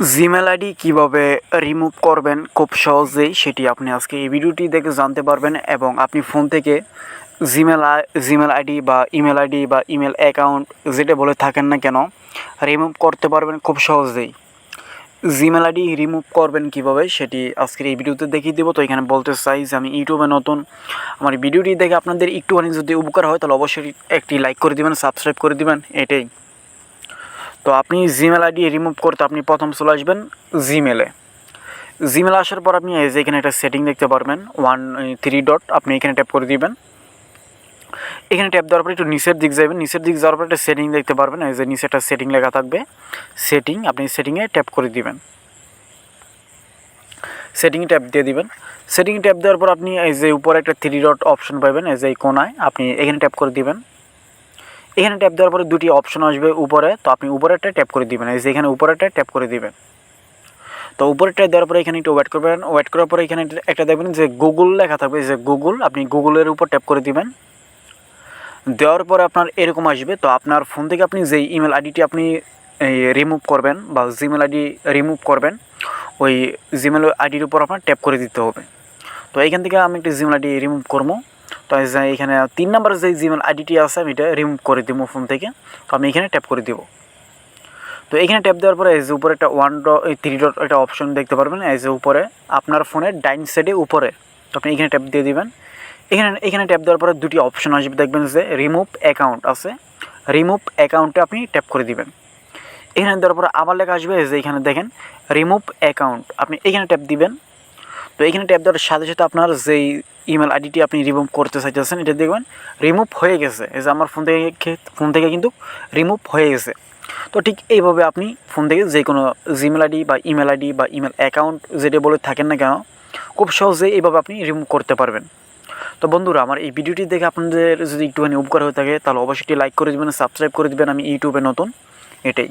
Gmail ID কীভাবে remove করবেন খুব সহজেই সেটি আপনি আজকে এই ভিডিওটি দেখে জানতে পারবেন এবং আপনি ফোন থেকে জিমেল জিমেল আইডি বা ইমেল আইডি বা ইমেল অ্যাকাউন্ট যেটা বলে থাকেন না কেন রিমুভ করতে পারবেন খুব সহজেই। জিমেল আইডি রিমুভ করবেন কীভাবে সেটি আজকের এই ভিডিওতে দেখিয়ে দেবো। তো এখানে বলতে চাই যে আমি ইউটিউবে নতুন। আমার ভিডিওটি দেখে আপনাদের একটুখানি যদি উপকার হয়, তাহলে অবশ্যই একটি লাইক করে দিবেন সাবস্ক্রাইব করে দিবেন, এটাই। তো আপনি জিমেল আইডি রিমুভ করতে আপনি প্রথম চলে আসবেন জিমেলে জিমেলে আসার পর আপনি এই যে এখানে একটা সেটিং দেখতে পারবেন ওয়ান থ্রি ডট আপনি এখানে ট্যাপ করে দিবেন। এখানে ট্যাপ দেওয়ার পর একটু নিচের দিক যাবেন নিচের দিক যাওয়ার পর একটা সেটিং দেখতে পারবেন, এই যে নিচে একটা সেটিং লেখা থাকবে সেটিং আপনি সেটিংয়ে ট্যাপ করে দিবেন। সেটিং ট্যাপ দিয়ে দিবেন। সেটিং ট্যাপ দেওয়ার পর আপনি এই যে উপরে একটা থ্রি ডট অপশন পাবেন এই যে কোনায়, আপনি এখানে ট্যাপ করে দিবেন। এখানে ট্যাপ দেওয়ার পরে দুটি অপশন আসবে উপরে, তো আপনি উপরেরটা ট্যাপ করে দিবেন। এই যে এখানে উপরেরটা ট্যাপ করে দিবেন। তো উপরেরটা দেওয়ার পরে এখানে একটু ওয়েট করবেন। ওয়েট করার পরে এখানে একটা দেখবেন যে গুগল লেখা থাকবে, যে গুগল আপনি গুগলের উপর ট্যাপ করে দিবেন। দেওয়ার পরে আপনার এরকম আসবে, তো আপনার ফোন থেকে আপনি যেই ইমেল আইডিটি আপনি রিমুভ করবেন বা জিমেল আইডি রিমুভ করবেন, ওই জিমেল আইডির উপর আপনার ট্যাপ করে দিতে হবে। তো এইখান থেকে আমি একটি জিমেল আইডি রিমুভ করব। তো এখানে তিন নাম্বার যে জিমেল আইডিটি আছে, আমি এটা রিমুভ করে দিব ফোন থেকে। তো আমি এখানে ট্যাপ করে দিব। তো এখানে ট্যাপ দেওয়ার পরে এই যে উপরে একটা ওয়ান ডট থ্রি ডট একটা অপশন দেখতে পারবেন। এই যে উপরে, আপনার ফোনের ডাইন সাইডে উপরে। তো আপনি এখানে ট্যাপ দিয়ে দিবেন। এখানে এখানে ট্যাপ দেওয়ার পরে দুটি অপশন আসবে। দেখবেন যে রিমুভ অ্যাকাউন্ট আছে। রিমুভ অ্যাকাউন্টে আপনি ট্যাপ করে দিবেন। এখানে দেওয়ার পরে আবার লেখা আসবে যে এখানে দেখেন রিমুভ অ্যাকাউন্ট আপনি এখানে ট্যাপ দিবেন। তো এখানে ট্যাপ দেওয়ার সাথে সাথে আপনার যেই ইমেল আইডিটি আপনি রিমুভ করতে চাইতেছেন, এটা দেখবেন রিমুভ হয়ে গেছে। এই যে আমার ফোন থেকে ফোন থেকে কিন্তু রিমুভ হয়ে গেছে। তো ঠিক এইভাবে আপনি ফোন থেকে যে কোনো জিমেল আইডি বা ইমেল আইডি বা ইমেল অ্যাকাউন্ট যেটা বলে থাকেন না কেন, খুব সহজেই এইভাবে আপনি রিমুভ করতে পারবেন। তো বন্ধুরা, আমার এই ভিডিওটি দেখে আপনাদের যদি একটুখানি উপকার হয়ে থাকে, তাহলে অবশ্যই লাইক করে দেবেন সাবস্ক্রাইব করে দেবেন। আমি ইউটিউবে নতুন, এটাই।